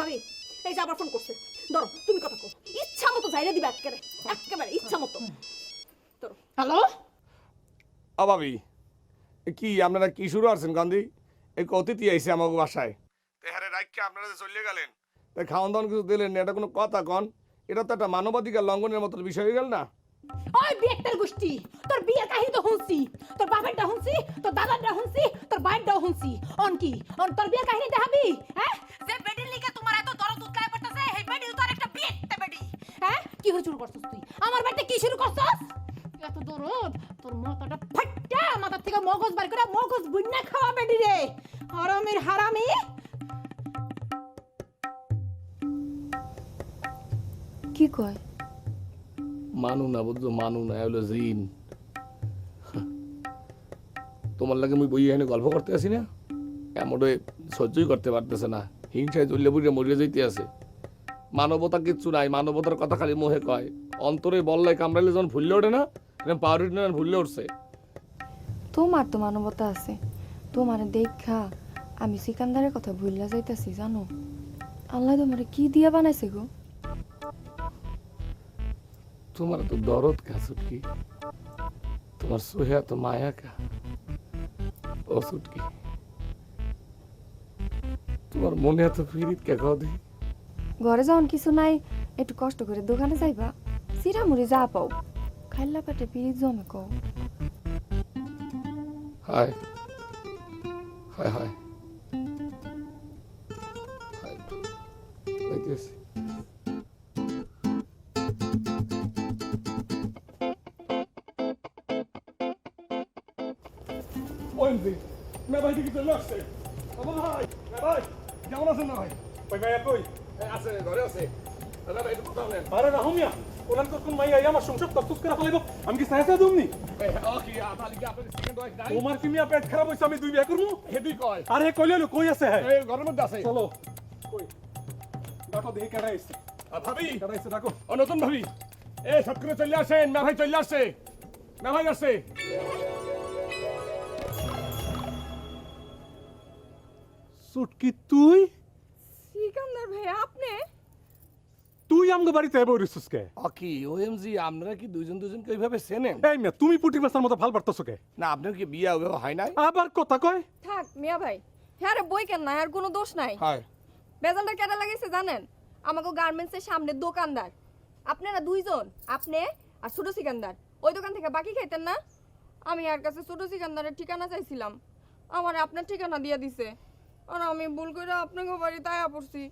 ভাবি এই যে আবার ফোন করছে। ধরো তুমি কথা কো ইচ্ছা মতো যাইরে দিবে একেবারে একেবারে ইচ্ছা মতো। ধরো। হ্যালো? অভাবী কি আপনারা কি শুরু আছেন গান্ধী? এই অতিথি আইসে আমাকে বাসায়। তেহারে রাখকে আপনারা যে চলে গেলেন। তাই খাওয়ান দাওয়ান কিছু দিলেন না এটা কোনো কথা কন? এটা তো একটা মানবাধিকার লঙ্ঘনের মতো বিষয় হয়ে গেল না? ওই বিয়ের গোষ্ঠী তোর বিয়ের কাহিনী তো শুনছি। তোর বাপেরটা শুনছি তোর দাদারটা শুনছি তোর ভাইয়েরটাও শুনছি। অন কি? অন তোর বিয়ের কাহিনী দেখাবি কি হয়ে শুরু করছস তুই? আমার বাড়িতে কি শুরু করছস? এত দরদ তোর মাথাটা ফাটটা মাথা থেকে মগজ বার করে মগজ বুন্না খাওয়া বেডি রে। হারামির হারামি। কি কয়? মানু না বুঝছ মানু না হলো জিন। তোমার লাগে মুই বই এখানে গল্প করতে আসি না? এমনই সহ্যই করতে পারতেছে না। হিংসায় চললে বুড়িয়ে মরিয়ে যাইতে আছে মানবতা কিচ্ছু নাই মানবতার কথা খালি মোহে কয়। অন্তরে বললাই কামড়াইলে যখন ভুললে ওঠে না পাউরুটি না ভুললে উঠছে। তোমার তো মানবতা আছে। তোমার দেখা আমি সিকান্দারের কথা ভুললা যাইতাছি জানো? আল্লাহ তোমারে কি দিয়া বানাইছে গো? তোমার তো দরদ কা সুটকি তোমার সোহা তো মায়া কা ও সুটকি তোমার মনে এত ফিরিত কে কও দি ঘরে যখন কিছু নাই একটু কষ্ট করে দোকানে যাইবা। সিরামুড়ি যা পাও। খাইলা পেটে পিড়িত জমে কও। হায় হায় হায়। হায় দেখতেছি ওএমজি মে ভাই দিকে চলে আসছে বাবা ভাই মে ভাই কেমন আছেন না ভাই? ওই ভাইয়া কই? আছে ঘরে আছে। দাদা একটু কথা বলেন। আরে রাহুমিয়া ওলান কোন মাইয়া আমার সংসার তফতুস করে ফেলাইব। আমি কি সাহেব দুমনি? ওকে আপনার কি আপনার সেকেন্ড ওয়াইফ নাই? তোমার কি মিয়া পেট খারাপ হইছে আমি দুই বিয়া করব হেডি কয়। আরে কইলে লো কই আছে এই ঘরের মধ্যে আছে। চলো। কই? ডাকো দেখি কেডা আইছে ভাবি। কেডা আইছে ডাকো ও নতুন ভাবি। এ সব করে চলে আসেন মা ভাই চলে ভাই আসছে সুটকি তুই? সিকান্দার ভাই আপনি? তুই আমগো বাড়িতে এবো রিসুস কে? অকি ওএমজি আপনারা কি দুইজন দুজনকে ওইভাবে চেনেন? এই মিয়া তুমি পুটি মতো ভালো পারতাছো কে? না আপনার কি বিয়া ওইভাবে হয় নাই? আবার কথা কয়? থাক মিয়া ভাই হ্যাঁ রে বই কেন না আর কোনো দোষ নাই। হয়। বেজালটা কেন লাগাইছে জানেন? আমাকে গার্মেন্টসের সামনে দোকানদার। আপনারা দুইজন আপনি আর ছোট সিকান্দার। ওই দোকান থেকে বাকি খাইতেন না? আমি আর কাছে ছোট সিকান্দারের ঠিকানা চাইছিলাম। আমার আপনার ঠিকানা দিয়ে দিছে। আর আমি ভুল করে আপনাকে বাড়িতে আয়া পড়ছি।